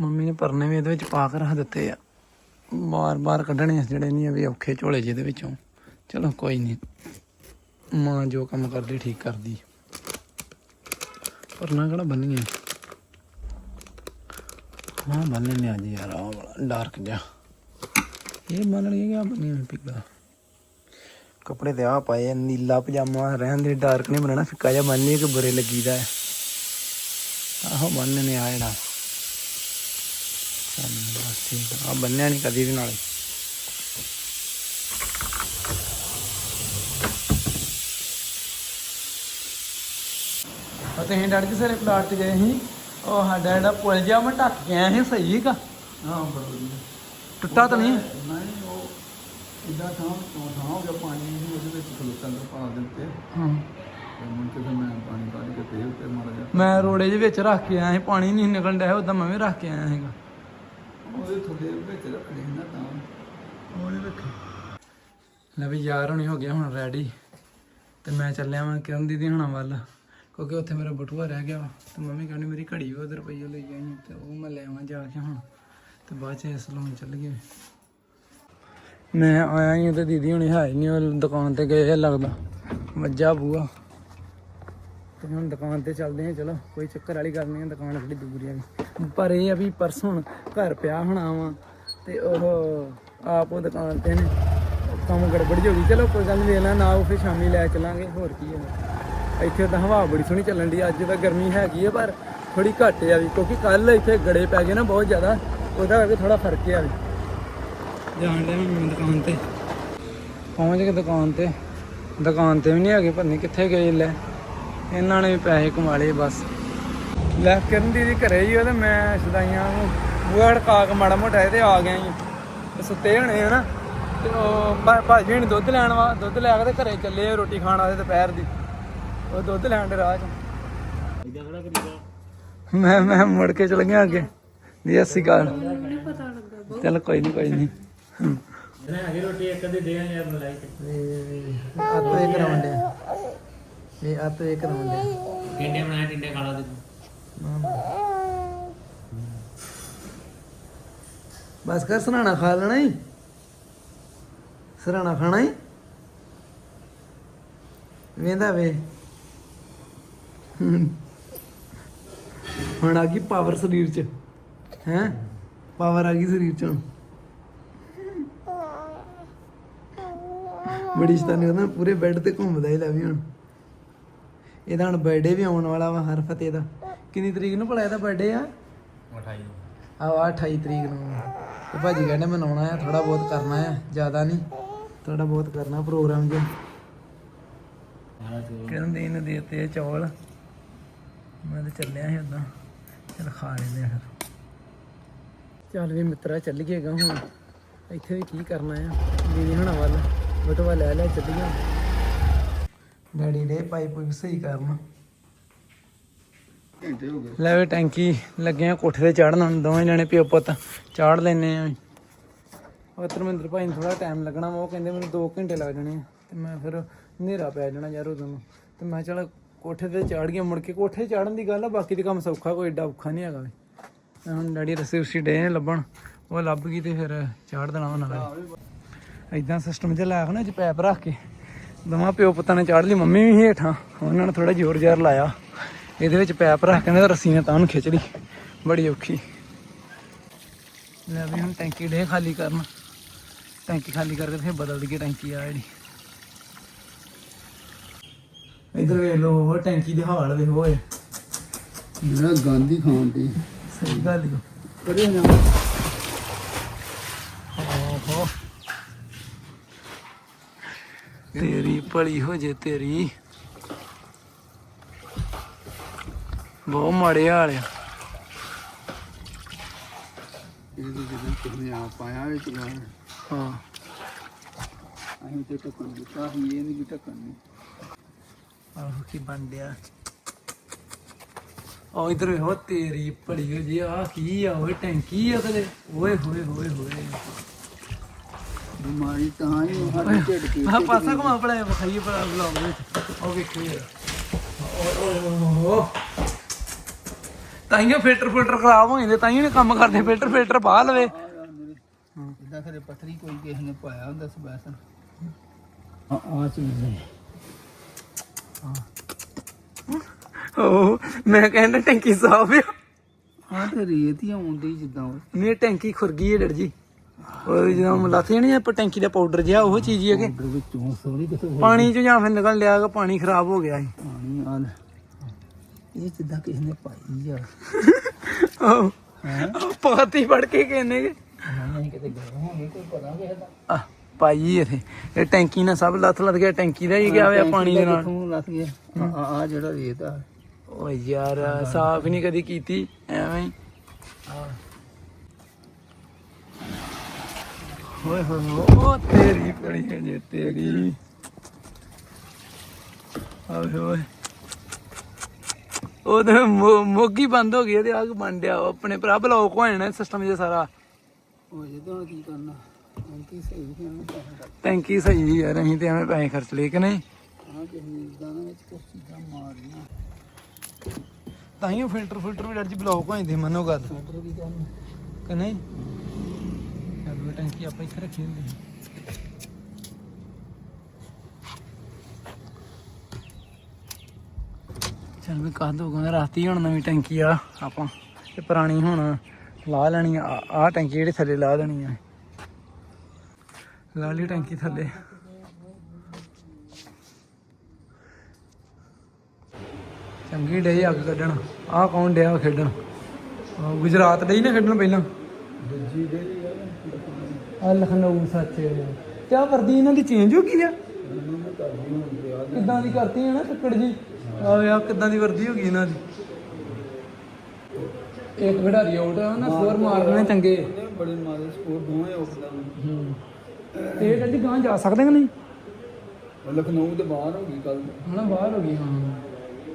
Mummy ਨੇ ਪਰਨੇ ਵੀ ਇਹਦੇ ਵਿੱਚ ਪਾ ਕੇ ਰੱਖ ਦਿੱਤੇ ਆ। ਬਾਰ-ਬਾਰ ਕੱਢਣੇ ਜਿਹੜੇ ਨਹੀਂ ਵੀ ਔਖੇ ਝੋਲੇ ਜਿਹਦੇ ਵਿੱਚੋਂ। ਚਲੋ ਕੋਈ ਨਹੀਂ। ਮਾਂ ਜੋ ਕੰਮ ਕਰਦੀ ਠੀਕ ਕਰਦੀ। ਪਰਨਾ ਕਿਹੜਾ ਬੰਨੀਆਂ? ਹਾਂ ਬੰਨੇ ਨੇ ਅੱਜ ਯਾਰ ਆ ਡਾਰਕ ਜਿਹਾ। ਇਹ ਮੰਨ ਲਈ ਕਿ ਆ ਬੰਨੀਆਂ ਪਿੱਗਾ ਕੱਪੜੇ ਤੇ ਆ ਪਾਏ ਆ, ਨੀਲਾ ਪਜਾਮਾ ਰਹਿਣ ਦੇ ਡਾਰਕ ਨਹੀਂ ਬਣਾਣਾ ਫਿੱਕਾ ਜਿਹਾ ਬੰਨ ਲਈ ਕਿ ਬੁਰੇ ਲੱਗੀਦਾ ਹੈ। ਆਹੋ ਬੰਨ ਨੇ ਆ ਜਿਹੜਾ ਚੱਲ ਬਸ ਠੀਕ ਆ ਆਹ ਬੰਨਿਆ ਨਹੀਂ ਕਦੀ ਵੀ ਨਾਲੇ। ਅਤੇ ਅਸੀਂ ਡੜ ਕੇ ਸਾਰੇ ਪਲਾਟ ਤੇ ਗਏ ਸੀ ਉਹ ਸਾਡਾ ਜਿਹੜਾ ਪੁਲ ਜਿਹਾ ਮੈਂ ਢੱਕ ਕੇ ਆਇਆ ਸੀ ਸਹੀ ਹੈਗਾ ਹਾਂ ਬੜਾ ਵਧੀਆ। ਟੁੱਟਾ ਤਾਂ ਨਹੀਂ? ਨਹੀਂ ਉਹ ਇਦਾਂ ਥਾਂ ਤੋਂ ਥਾਂ ਹੋ ਗਿਆ ਪਾਣੀ ਨੂੰ ਉਹਦੇ ਵਿੱਚ ਖਲੋਤਾਂ ਦੇ ਪਾ ਦਿੱਤੇ। ਹਾਂ। ਤੇ ਮੁੜ ਕੇ ਫਿਰ ਮੈਂ ਪਾਣੀ ਕੱਢ ਕੇ ਫੇਰ ਉੱਤੇ ਮਾਰ ਜਾ ਮੈਂ ਰੋੜੇ ਦੇ ਵਿੱਚ ਰੱਖ ਕੇ ਆਇਆ ਸੀ ਪਾਣੀ ਨਹੀਂ ਨਿਕਲਣ ਡਿਆ ਉਦਾਂ ਮੈਂ ਵੀ ਰੱਖ ਕੇ ਆਇਆ ਸੀਗਾ। ਉਹਦੇ ਥੱਲੇ ਵਿੱਚ ਰੱਖਣੇ ਸੀ ਨਾ ਤਾਂ। ਉਹਨੇ ਰੱਖੇ। ਲੈ ਵੀ ਯਾਰ ਹੁਣੀ ਹੋ ਗਿਆ ਹੁਣ ਰੈਡੀ ਤੇ ਮੈਂ ਚੱਲਿਆ ਵਾਂ ਕਿਰਨ ਦੀਦੀ ਹੁਣਾਂ ਵੱਲ ਕਿਉਂਕਿ ਉੱਥੇ ਮੇਰਾ ਬਟੂਆ ਰਹਿ ਗਿਆ ਤੇ ਮੰਮੀ ਕਹਿੰਦੀ ਮੇਰੀ ਘੜੀ ਵੀ ਉਧਰ ਪਈ ਲਈ ਆਈ ਤੇ ਉਹ ਮੈਂ ਲੈ ਆਵਾਂ ਜਾ ਕੇ ਹੁਣ। ਤੇ ਬਾਅਦ ਚ ਸਲੂਨ ਚੱਲ ਗਏ ਮੈਂ ਆਇਆ ਹੀ ਤੇ ਦੀਦੀ ਹੁਣੀ ਹੈ ਨਹੀਂ ਉਹ ਦੁਕਾਨ ਤੇ ਗਏ ਲੱਗਦਾ। ਮੱਝਾ ਬੂਆ। ਤੇ ਹੁਣ ਦੁਕਾਨ ਤੇ ਚੱਲਦੇ ਆ ਚਲੋ, ਕੋਈ ਚੱਕਰ ਵਾਲੀ ਗੱਲ ਨਹੀਂ ਹੈ ਦੁਕਾਨ ਥੋੜੀ ਦੂਰ ਆ ਪਰ ਇਹ ਆ ਵੀ ਪਰਸੋਂ ਹੁਣ ਘਰ ਪਿਆ ਹੋਣਾ ਵਾ ਤੇ ਉਹ ਆਪ ਉਹ ਦੁਕਾਨ ਤੇ ਨੇ, ਕੰਮ ਗੜਬੜ ਜਿਹੀ ਹੋ ਗਈ। ਚਲੋ, ਕੋਈ ਗੱਲ ਨਹੀਂ ਵੇਖ ਲਾਂ ਨਾ ਉਹ ਫਿਰ ਸ਼ਾਮੀ ਲੈ ਚਲਾਂਗੇ, ਹੋਰ ਕੀ ਹੈ ਇੱਥੇ ਤਾਂ ਹਵਾ ਬੜੀ ਸੋਹਣੀ ਚੱਲਣ ਦੀ ਅੱਜ ਤਾਂ ਗਰਮੀ ਹੈਗੀ ਹੈ ਪਰ ਥੋੜੀ ਘੱਟ ਆ ਵੀ, ਕਿਉਂਕਿ ਕੱਲ ਇੱਥੇ ਗੜੇ ਪੈ ਗਏ ਨਾ ਬਹੁਤ ਜ਼ਿਆਦਾ, ਉਹਦਾ ਕਰਕੇ ਥੋੜਾ ਫ਼ਰਕ ਆ ਵੀ। ਜਾਣ ਦੇ ਮੈਂ ਦੁਕਾਨ ਤੇ। ਪਹੁੰਚ ਗਏ ਦੁਕਾਨ ਤੇ। ਦੁਕਾਨ ਤੇ ਵੀ ਨਹੀਂ ਹੈਗੇ, ਪਤਾ ਨਹੀਂ ਕਿੱਥੇ ਗਏ ਲੈ। ਇਹਨਾਂ ਨੇ ਵੀ ਪੈਸੇ ਕਮਾ ਲਏ ਬਸ। ਲੈ ਕਰਨ ਦੀ ਘਰੇ ਹੀ ਉਹ ਤੇ ਮੈਂ ਸਦਾਈਆਂ ਨੂੰ ਬੂਹਾ ੜਕਾ ਕੇ ਮਾੜਾ ਮੋਟਾ ਇਹਦੇ ਆ ਗਿਆ ਜੀ ਤੇ ਸੁੱਤੇ ਹੋਣੇ ਆ ਨਾ। ਤੇ ਉਹ ਭਾ- ਭਾਜੀ ਹਣੀ ਦੁੱਧ ਲੈਣ ਵਾ ਦੁੱਧ ਲੈ ਕੇ ਤੇ ਘਰੇ ਚੱਲੇ ਆ ਰੋਟੀ ਖਾਣ ਵਾਸਤੇ ਦੁਪਹਿਰ ਦੀ। ਉਹ ਦੁੱਧ ਲੈਣ ਦੇ ਰਾਹ 'ਚ। ਮੈਂ ਮੈਂ ਮੁੜ ਕੇ ਚਲ ਗਿਆ ਅੱਗੇ। ਦੀ ਅਸੀਂ ਗੱਲ ਚੱਲ ਕੋਈ ਨਹੀਂ ਕੋਈ ਨਹੀਂ ਆ ਤੋ ਇੱਕ ਰਾਉਂਡ ਹੈ ਇਹ ਆ ਤੋ ਇੱਕ ਰਾਉਂਡ ਹੈ ਟਿੰਡੇ ਬਣਾਏ ਟਿੰਡੇ ਖਾ ਲਾ ਦੇ ਬਸ ਕਰ ਸਰਾਣਾ ਖਾ ਲੈਣਾ ਹੀ ਸਰਾਣਾ ਖਾਣਾ ਹੀ ਵੇਂਦਾ ਵੇ। ਹੁਣ ਆ ਗਈ ਪਾਵਰ ਸਰੀਰ ਚ। ਹੈ? ਪਾਵਰ ਆ ਗਈ ਸਰੀਰ ਚ ਹੁਣ। ਬੜੀ ਸ਼ਤਾਨੀ ਉਹਦਾ ਪੂਰੇ ਬੈੱਡ ਤੇ ਘੁੰਮਦਾ ਹੀ ਲੈ ਵੀ ਹੁਣ। ਇਹਦਾ ਹੁਣ ਬਰਥਡੇ ਵੀ ਆਉਣ ਵਾਲਾ ਵਾ ਹਰ ਫਤਿਹ ਦਾ। ਕਿੰਨੀ ਤਰੀਕ ਨੂੰ ਭਲਾ ਇਹਦਾ ਬਰਥਡੇ ਆ? ਮਠਾਈ ਆ ਆ 28 ਤਰੀਕ ਨੂੰ। ਤੇ ਭਾਜੀ ਕਹਿੰਦੇ ਮਨਾਉਣਾ ਆ ਥੋੜਾ ਬਹੁਤ ਕਰਨਾ ਆ ਜ਼ਿਆਦਾ ਨਹੀਂ। ਥੋੜਾ ਬਹੁਤ ਕਰਨਾ ਪ੍ਰੋਗਰਾਮ ਜੋ। ਕਹਿੰਦੇ ਇਹਨੂੰ ਦੇਤੇ ਚੌਲ। ਮੈਂ ਤਾਂ ਚੱਲਿਆ ਸੀ ਉਦਾਂ ਚਲ ਖਾ ਲੈਂਦੇ ਆ ਫਿਰ। ਚੱਲ ਵੀ ਮਿੱਤਰਾ ਚੱਲ ਗਏਗਾ ਹੁਣ। ਇੱਥੇ ਵੀ ਕੀ ਕਰਨਾ ਆ? ਦੀਦੀ ਹੁਣਾਂ ਵੱਲ। ਬਟਵਾ ਲੈ ਲੈ ਚੱਲੀਆਂ ਡੈਡੀ ਦੇ ਪਾਈਪ ਵੀ ਸਹੀ ਕਰਨਾ। ਘੰਟੇ ਹੋ ਗਏ। ਲੈ ਵੀ ਟੈਂਕੀ ਲੱਗੇ ਆ ਕੋਠੇ ਤੇ ਚੜਨ ਹੁਣ ਦੋਵੇਂ ਜਣੇ ਪਿਓ ਪੁੱਤ ਚਾੜ ਲੈਨੇ ਆ। ਉਹ ਧਰਮਿੰਦਰ ਭਾਈ ਨੂੰ ਥੋੜਾ ਟਾਈਮ ਲੱਗਣਾ ਵਾ ਉਹ ਕਹਿੰਦੇ ਮੈਨੂੰ 2 ਘੰਟੇ ਲੱਗ ਜਾਣੇ ਆ। ਤੇ ਮੈਂ ਫਿਰ ਹਨੇਰਾ ਪੈ ਜਾਣਾ ਯਾਰ ਉਦੋਂ ਨੂੰ। ਤੇ ਮੈਂ ਚਲ ਕੋਠੇ ਤੇ ਚੜ ਗਿਆ ਮੁੜ ਕੇ ਕੋਠੇ ਚੜਨ ਦੀ ਗੱਲ ਆ ਬਾਕੀ ਦੇ ਕੰਮ ਸੌਖਾ ਕੋਈ ਏਡਾ ਔਖਾ ਨਹੀਂ ਹੈਗਾ ਵੀ। ਹੁਣ ਡੈਡੀ ਰਸੀ ਉਸੀ ਡੇ ਨੇ ਲੱਭਣ ਉਹ ਲੱਭ ਗਈ ਤੇ ਫਿਰ ਚਾੜ ਦੇਣਾ ਉਹਨਾਂ ਨਾਲ ਇਦਾਂ ਸਿਸਟਮ ਜਿਹਾ ਲਾਇਆ ਨਾ ਜੀ ਪੈਪ ਰੱਖ ਕੇ। ਦੋਵਾਂ ਪਿਓ ਪੁੱਤਾਂ ਨੇ ਚਾੜ ਲਈ ਮੰਮੀ ਵੀ ਹੇਠਾਂ। ਉਹਨਾਂ ਨੇ ਥੋੜਾ ਜ਼ੋਰ ਜ਼ਾਰ ਲਾਇਆ। ਇਹਦੇ ਵਿੱਚ ਪੈਪ ਰੱਖ ਕੇ ਨਾ ਰੱਸੀ ਨੇ ਤਾਂ ਉਹਨੂੰ ਖਿੱਚ ਲਈ। ਬੜੀ ਔਖੀ। ਲੈ ਵੀ ਹੁਣ ਟੈਂਕੀ ਡੇ ਖਾਲੀ ਕਰਨ। ਟੈਂਕੀ ਖਾਲੀ ਕਰਕੇ ਫਿਰ ਬਦਲ ਦਈਏ ਟੈਂਕੀ ਆ ਜਿਹੜੀ। ਇਧਰ ਵੇਖ ਲੋ ਉਹ ਟੈਂਕੀ ਦੇ ਹਾਲ ਵੇ ਹੋਏ ਮੇਰਾ ਗਾਂਧੀ ਖਾਣ ਦੀ। ਸਹੀ ਗੱਲ ਈ। ਓ। ਕਰੇ ਨਾ। ਓਹੋ। ਤੇਰੀ ਭਲੀ ਹੋ ਜੇ ਤੇਰੀ। ਬਹੁਤ ਮਾੜੇ ਹਾਲ ਆ। ਇਹ ਜਦੋਂ ਤੁਮਨੇ ਆ ਪਾਇਆ ਵਿੱਚ ਗਾ ਹਾਂ। ਅਸੀਂ ਤੇ ਟੱਕਣ ਦਿੱਤਾ ਸੀ ਇਹ ਨਹੀਂ ਟੱਕਣ ਨਹੀਂ ਆਹ ਕੀ ਡਿਆ ਉਹ ਇਧਰ ਵੇਖੋ ਤੇਰੀ ਭਲੀ ਹੋ ਜੇ ਆ ਕੀ ਆ ਓਏ ਟੈਂਕੀ ਆ ਕਦੇ ਓਏ ਹੋਏ ਹੋਏ ਹੋਏ। ਬਿਮਾਰੀ ਤਾਂ ਹੀ ਸਾਡੇ ਢਿੱਡ ਕੀ ਆ ਪਾਸਾ ਘੁਮਾ ਪੜਾ ਵਿਖਾਈਏ ਪੜਾ ਬਲੌਗ ਵਿੱਚ। ਉਹ ਵੇਖੋ ਯਾਰ ਓਏ ਓਏ ਓਏ ਓਏ ਤਾਈਓ ਫਿਲਟਰ ਫਿਲਟਰ ਖਰਾਬ ਹੋ ਜਾਂਦੇ ਤਾਈਓ ਨੇ ਕੰਮ ਕਰਦੇ ਫਿਲਟਰ ਫਿਲਟਰ ਬਾਹ ਲਵੇ। ਇਦਾਂ ਕਰੇ ਪੱਥਰੀ ਕੋਈ ਕਿਸੇ ਨੇ ਪਾਇਆ ਹੁੰਦਾ ਸਪੈਸ਼ਲ। ਆ ਆ ਚੀਜ਼ ਹੈ। ਉਹ ਮੈਂ ਕਹਿੰਦਾ ਟੈਂਕੀ ਸਾਫ਼ ਆ। ਹਾਂ ਤੇ ਰੇਤ ਹੀ ਆਉਂਦੀ ਜਿੱਦਾਂ ਉਹ। ਮੇਰੀ ਟੈਂਕੀ ਖੁਰ ਗਈ ਹੈ ਡਰ ਜੀ। ਉਹ ਜਦੋਂ ਮਲਾਥੇ ਨਹੀਂ ਆਪਾਂ ਟੈਂਕੀ ਦਾ ਪਾਊਡਰ ਜਿਹਾ ਉਹ ਚੀਜ਼ ਹੀ ਹੈ ਕਿ ਪਾਊਡਰ ਵਿੱਚੋਂ ਸੋਰੀ ਕਿਤੇ ਹੋਰ ਪਾਣੀ ਚ ਜਾਂ ਫਿਰ ਨਿਕਲ ਲਿਆ ਕਿ ਪਾਣੀ ਖਰਾਬ ਹੋ ਗਿਆ ਸੀ। ਪਾਣੀ ਆ ਲੈ। ਇਹ ਜਿੱਦਾਂ ਕਿਸੇ ਨੇ ਪਾਈ ਆ। ਆਹੋ ਹੈ? ਪਾਤੀ ਫੜ ਕੇ ਕਹਿੰਨੇ ਕਿ ਨਹੀਂ ਕਿਤੇ ਗਏ ਹੋਣਗੇ ਕੋਈ ਪਤਾ ਕਿਸੇ ਦਾ ਆ ਪਾਈ ਇਥੇ। ਇਹ ਟੈਂਕੀ ਨਾਲ ਸਭ ਲੱਥ ਲੱਥ ਗਿਆ ਟੈਂਕੀ ਦਾ ਹੀ ਗਿਆ ਹੋਇਆ ਪਾਣੀ ਦੇ ਨਾਲ। ਕਿੱਥੋਂ ਲੱਗ ਗਿਆ? ਆ ਆ ਜਿਹੜਾ ਰੇਤ ਆ। ਓ ਯਾਰ ਸਾਫ਼ ਨਹੀਂ ਕਦੀ ਕੀਤੀ ਐਵੇਂ ਹੀ। ਹੋਏ ਹੋਏ, ਓ ਤੇਰੀ ਪੜੀ ਹੈ ਜੇ ਤੇਰੀ। ਆਵੇ ਹੋਏ ਉਹਦੇ ਮੋਗੀ ਬੰਦ ਹੋ ਗਈ ਤੇ ਆਗ ਬਣ ਡਿਆ ਉਹ ਆਪਣੇ ਭਰਾ ਬਲੌਕ ਹੋ ਜਾਣਾ ਸਿਸਟਮ ਜੇ ਸਾਰਾ। ਉਹ ਜਦੋਂ ਹੁਣ ਕੀ ਕਰਨਾ ਹੁਣ ਕੀ ਸਹੀ ਚਾਹੀਦਾ ਟੈਂਕੀ ਸਹੀ ਯਾਰ ਅਸੀਂ ਤੇ ਐਵੇਂ ਪੈਸੇ ਖਰਚ ਲਏ ਕਿ ਨਹੀਂ? ਹਾਂ ਕਿਸੇ ਇਦਾਂ ਵਿੱਚ ਕੁਝ ਚੀਜ਼ਾਂ ਮਾਰਨੀਆਂ ਤਾਈਓ ਫਿਲਟਰ ਫਿਲਟਰ ਵੀ ਡਰ ਜੀ ਬਲੌਕ ਹੋ ਜਾਂਦੇ ਮੰਨੋ ਗੱਲ। ਫਿਲਟਰ ਕੀ ਕਰਨਾ। ਕਿ ਨਹੀਂ? ਯਾਰ ਉਹ ਟੈਂਕੀ ਆਪਾਂ ਇੱਥੇ ਰੱਖੀ ਹੁੰਦੀ ਸੀ। ਚੱਲ ਵੀ ਕਾਹ ਦੋ ਗਾਂ ਰਾਤੀ ਹੁਣ ਨਵੀਂ ਟੈਂਕੀ ਆ, ਆਪਾਂ ਤੇ ਪੁਰਾਣੀ ਹੁਣ ਲਾ ਲੈਣੀ ਆ। ਆਹ ਟੈਂਕੀ ਜਿਹੜੀ ਥੱਲੇ ਲਾ ਦੇਣੀ ਆ। ਲਾ ਲਈ ਟੈਂਕੀ ਥੱਲੇ। ਚੰਗੀ ਡੇ ਅੱਗ ਕੱਢਣ। ਆਹ ਕੌਣ ਡਿਆ ਖੇਡਣ? ਗੁਜਰਾਤ ਡੇ ਨਾ ਖੇਡਣ ਪਹਿਲਾਂ? ਦੂਜੀ ਦੇ ਆ। ਲਖਨਊ ਸੱਚ ਕਿਆ ਵਰਦੀ ਇਹਨਾਂ ਦੀ? ਚੇਂਜ ਹੋ ਗਈ ਆ? ਕਿੱਦਾਂ ਦੀ ਕਰਤੀ ਹੈ ਨਾ ਕੱਕੜ ਜੀ? ਆ ਯਾ ਕਿੱਦਾਂ ਦੀ ਵਰਦੀ ਹੋ ਗਈ ਇਹਨਾਂ ਦੀ। ਇੱਕ ਖਿਡਾਰੀ ਆਊਟ ਆ ਨਾ ਸਕੋਰ ਮਾਰਨੇ ਚੰਗੇ। ਬੜੇ ਮਾਰੇ ਸਕੋਰ ਦੋਵੇਂ ਉੱਪਰ ਹੂੰ। ਤੇ ਇਹ ਗੱਡੀ ਗਾਂ ਜਾ ਸਕਦੇ ਕਿ ਨਹੀਂ? ਲਖਨਊ ਦੇ ਬਾਹਰ ਹੋ ਗਈ ਕੱਲ ਹਣਾ ਬਾਹਰ ਹੋ ਗਈ ਹਾਂ।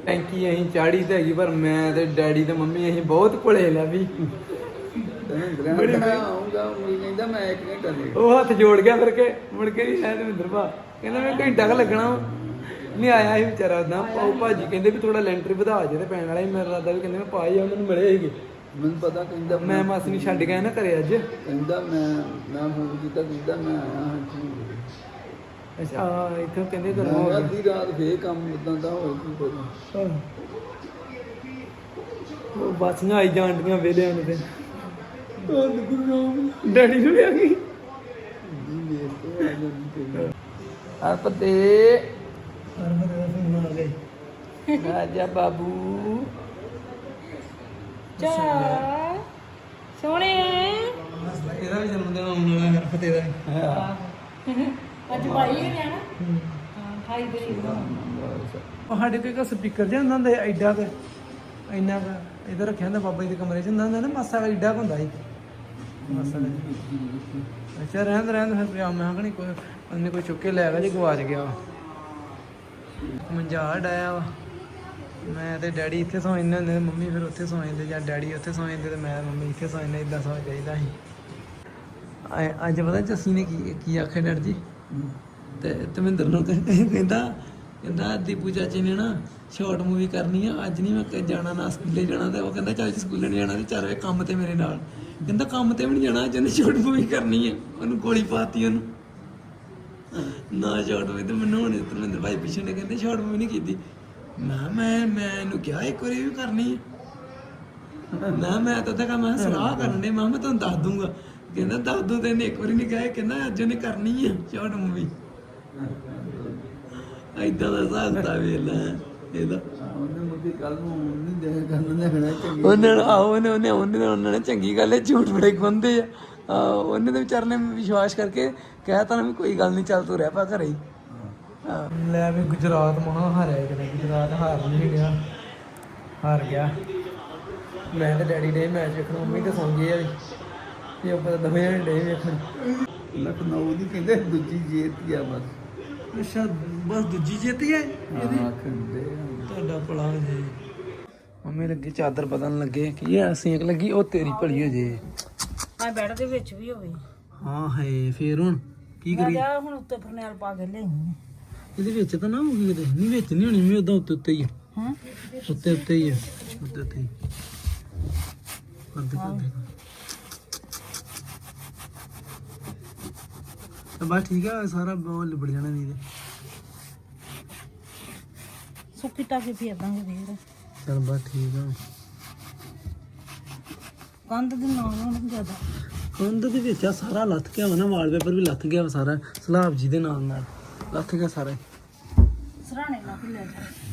ਟੈਂਕੀ ਅਸੀਂ ਚਾੜੀ ਤੇ ਹੈਗੀ ਪਰ ਮੈਂ ਤੇ ਡੈਡੀ ਤੇ ਮੰਮੀ ਅਸੀਂ ਬਹੁਤ ਭੁਲੇ ਲੈ ਵੀ। ਬੜੀ ਮੈਂ ਆਉਂਗਾ ਉਹ ਕਹਿੰਦਾ ਮੈਂ ਇੱਕ ਘੰਟਾ ਲੇਟ। ਉਹ ਹੱਥ ਜੋੜ ਗਿਆ ਫਿਰ ਕੇ ਮੁੜ ਕੇ ਨਹੀਂ ਆਇਆ ਦਵਿੰਦਰ ਭਾ। ਕਹਿੰਦਾ ਮੈਂ ਘੰਟਾ ਕ ਲੱਗਣਾ। ਨਹੀਂ ਆਇਆ ਸੀ ਵਿਚਾਰਾ ਉਦਾਂ ਪਾਉ ਭਾਜੀ ਕਹਿੰਦੇ ਵੀ ਥੋੜਾ ਲੈਂਟਰ ਵਧਾ ਜੇ ਤੇ ਪੈਣ ਵਾਲਾ ਸੀ। ਮੇਰਾ ਰਾਦਾ ਵੀ ਕਹਿੰਦੇ ਮੈਂ ਪਾਈ ਆ ਉਹਨਾਂ ਨੂੰ ਮਿਲੇ ਸੀਗੇ ਮੈਨੂੰ ਪਤਾ ਕਹਿੰਦਾ ਮੈਂ ਮਾਸੀ ਨੂੰ ਛੱਡ ਗਿਆ ਨਾ ਘਰੇ ਅੱਜ। ਕਹਿੰਦਾ ਮੈਂ ਮੈਂ ਫੋਨ ਕੀਤਾ ਕਹਿੰਦਾ ਮੈਂ ਆਇਆ ਹਾਂ ਜੀ ਅੱਛਾ ਇੱਥੋਂ ਕਹਿੰਦੇ ਕਿਹਾ ਅੱਧੀ ਰਾਤ ਫੇਰ ਕੰਮ ਇਦਾਂ ਦਾ ਹੋਏ ਕੀ ਪਤਾ। ਉਹ ਬਾਸੀਆਂ ਆਈ ਜਾਂਦੀਆਂ ਵੇਲਿਆਂ ਨੂੰ ਤੇ। ਡੈਡੀ ਨੂੰ ਵੀ ਗਈ ਜੀ ਮੇਰੇ ਤੋਂ ਆ ਜਾਂਦੀ ਤੇ ਆ ਦਾ ਫੋਨ ਆ ਗਈ ਰਾਜਾ ਬਾਬੂ ਚਾ ਸੋਹਣੇ ਇਹਦਾ ਵੀ ਜਨਮ ਦਿਨ ਆਉਣ ਵਾਲਾ ਹੈ ਦਾ ਅੱਜ ਭਾਈ ਨੇ ਨਾ ਹਾਂ ਖਾਈ ਤਰੀਕ ਨੂੰ ਸਾਡੇ ਕੋਲ ਇੱਕ ਸਪੀਕਰ ਜਿਹਾ ਹੁੰਦਾ ਹੁੰਦਾ ਐਡਾ ਕੁ, ਇੰਨਾ ਕੁ, ਇਧਰ ਰੱਖਿਆ ਹੁੰਦਾ ਬਾਬਾ ਜੀ ਦੇ ਕਮਰੇ 'ਚ ਹੁੰਦਾ ਹੁੰਦਾ ਨਾ, ਮਾਸਾ ਕੁ ਐਡਾ ਕੁ ਹੁੰਦਾ ਸੀ। ਮਾਸਾ ਅੱਛਾ ਰਹਿੰਦ ਰਹਿੰਦ ਫਿਰ ਪਜਾਮਾ ਮੈਂ ਕੋਈ, ਉਹਨੇ ਕੋਈ ਚੁੱਕ ਕੇ ਲੈ ਗਿਆ ਜੀ ਗਵਾਚ ਗਿਆ ਮੰਜਾ ਡਾਇਆ ਵਾ। ਮੈਂ ਤੇ ਡੈਡੀ ਇੱਥੇ ਸੌਂ ਜਾਂਦੇ ਹੁੰਦੇ ਮੰਮੀ ਫਿਰ ਉੱਥੇ ਸੌਂ ਜਾਂਦੇ ਜਾਂ ਡੈਡੀ ਉੱਥੇ ਸੌਂ ਜਾਂਦੇ ਤੇ ਮੈਂ ਮੰਮੀ ਇੱਥੇ ਸੌਂ ਜਾਂਦੇ ਇਦਾਂ ਸੌਂ। ਜਾਈਦਾ ਸੀ ਅੱਜ ਪਤਾ ਜੱਸੀ ਨੇ ਕੀ ਕੀ ਆਖਿਆ ਡੈਡ ਜੀ? ਤੇ ਧਰਮਿੰਦਰ ਨੂੰ ਕਹਿੰਦਾ ਕਹਿੰਦਾ ਦੀਪੂ ਚਾਚੇ ਨੇ ਨਾ ਸ਼ਾਰਟ ਮੂਵੀ ਕਰਨੀ ਆ, ਅੱਜ ਨਹੀਂ ਮੈਂ ਜਾਣਾ, ਨਾ ਸਕੂਲੇ ਜਾਣਾ, ਤੇ ਉਹ ਕਹਿੰਦਾ ਚਾਚੀ ਸਕੂਲੇ ਨਹੀਂ ਜਾਣਾ, ਤੇ ਚਾਰ ਵਜੇ ਕੰਮ ਤੇ ਮੇਰੇ ਨਾਲ। ਕਹਿੰਦਾ ਕੰਮ ਤੇ ਵੀ ਨਹੀਂ ਜਾਣਾ, ਅੱਜ ਸ਼ਾਰਟ ਮੂਵੀ ਕਰਨੀ ਹੈ। ਉਹਨੂੰ ਗੋਲੀ ਪਾਤੀ ਉਹਨੂੰ। ਨਾ ਸ਼ਾਰਟ ਮੂਵੀ ਤੇ ਮੈਨੂੰ ਹੁਣ ਧਰਮਿੰਦਰ ਭਾਈ ਪਿੱਛੇ ਨੇ ਕਹਿੰਦੇ ਸ਼ਾਰਟ ਮੂਵੀ ਨਹੀਂ ਕੀਤੀ। ਮੈਂ ਮੈਂ ਮੈਂ ਕਿਹਾ, ਇੱਕ ਵਾਰੀ ਵੀ ਕਰਨੀ ਹੈ। ਨਾ ਮੈਂ ਤਾਂ ਤਾਂ ਮੈਂ ਸਲਾਹ ਕਰਨ ਦੇ ਮੈਂ ਕਿਹਾ, ਮੈਂ ਤੁਹਾਨੂੰ ਦੱਸ ਦੂੰਗਾ। ਕਹਿੰਦਾ, ਦੱਸ ਦੂੰ ਤੈਨੂੰ ਇੱਕ ਵਾਰੀ ਨਹੀਂ ਕਿਹਾ ਕਹਿੰਦਾ, ਅੱਜ ਉਹਨੇ ਕਰਨੀ ਹੈ ਸ਼ਾਰਟ ਮੂਵੀ ਐਦਾਂ ਦਾ ਹਿਸਾਬ ਵੇਲਾ ਇਹਦਾ। ਉਹਨੇ ਮੁਝੇ ਕੱਲ ਨੂੰ ਨਹੀਂ ਦੇ ਕਰਨ ਲੱਗਣਾ ਚੰਗੀ ਉਹਨਾਂ ਨੇ ਆਹੋ ਉਹਨੇ ਉਹਨੇ ਉਹਨੇ ਉਹਨਾਂ ਨੇ ਚੰਗੀ ਗੱਲ ਹੈ ਝੂਠ ਬੜੇ ਖੁੰਦੇ ਆ। ਉਹਨੇ ਤੇ ਵਿਚਾਰ ਨੇ ਵਿਸ਼ਵਾਸ ਕਰਕੇ ਕਹਿਤਾ ਨਾ ਵੀ ਕੋਈ ਗੱਲ ਨਹੀਂ ਚੱਲ ਤੂੰ ਰਹਿ ਪਾ ਘਰੇ ਹੀ। ਲੈ ਵੀ ਗੁਜਰਾਤ ਮਹਾ ਹਾਰਿਆ ਕਿਤੇ ਗੁਜਰਾਤ ਹਾਰ ਨਹੀਂ ਗਿਆ। ਹਾਰ ਗਿਆ। ਮੈਂ ਤੇ ਡੈਡੀ ਦੇ ਮੈਚ ਵੇਖਣ ਮੰਮੀ ਤੇ ਸੌਂ ਗਈ ਆ ਵੀ। ਇਹ ਆਪਾਂ ਦਵੇਂ ਡੇ ਵੇਖਣ। ਲਖਨਊ ਦੀ ਕਹਿੰਦੇ ਦੂਜੀ ਜੇਤ ਆ ਬਸ। ਅੱਛਾ ਬਸ ਦੂਜੀ ਜਿੱਤ ਗਏ ਹਾਂ ਖੰਡੇ ਤੁਹਾਡਾ ਭਲਾ ਹੋ ਜੇ ਮੰਮੀ ਲੱਗੀ ਚਾਦਰ ਬਦਲਣ ਲੱਗੇ। ਕੀ ਆ ਸੇਕ ਲੱਗੀ? ਉਹ ਤੇਰੀ ਭਲੀ ਹੋ ਜੇ ਆ ਬੈੱਡ ਦੇ ਵਿੱਚ ਵੀ ਹੋਵੇ ਹਾਂ ਹੈ ਫੇਰ ਹੁਣ? ਕੀ ਮੈਂ ਕਰੀ ਜਾ ਹੁਣ ਉੱਤੇ ਫਰਨੈਲ ਪਾ ਕੇ ਲਿਆਈ ਇਹਦੇ ਵਿੱਚ ਤਾਂ ਨਾ ਹੋਊਗੀ ਕਿਤੇ। ਨਹੀਂ ਵਿੱਚ ਨਹੀਂ ਹੋਣੀ ਮੈਂ ਉਦਾਂ ਉੱਤੇ ਉੱਤੇ ਹੀ ਆ। ਹਾਂ? ਉੱਤੇ ਉੱਤੇ ਹੀ ਆ। ਉੱਤੇ ਉੱਤੇ ਹੀ ਕਰਦੇ ਕਰਦੇ ਤਾਂ ਬਸ ਠੀਕ ਆ ਸਾਰਾ ਬਹੁਤ ਲਿਬੜ ਜਾਣਾ ਨਹੀਂ ਤੇ। ਸੁੱਕੀ ਟਾਕੀ ਫੇਰ ਦਾਂਗੇ ਫੇਰ। ਚਲ ਬਸ ਠੀਕ ਆ। ਕੰਧ ਦੇ ਨਾਲ ਨਾਲ ਜ਼ਿਆਦਾ। ਕੰਧ ਦੇ ਵਿੱਚ ਆ ਸਾਰਾ ਲੱਥ ਗਿਆ ਵਾ ਨਾ ਵਾਲਪੇਪਰ ਵੀ ਲੱਥ ਗਿਆ ਵਾ ਸਾਰਾ ਸਲਾਬ ਜੀ ਦੇ ਨਾਲ ਨਾਲ। ਲੱਥ ਗਿਆ ਸਾਰਾ ਹੀ। ਸਰਾਣੇ ਲਾ ਕੇ ਲੈ ਜਾ।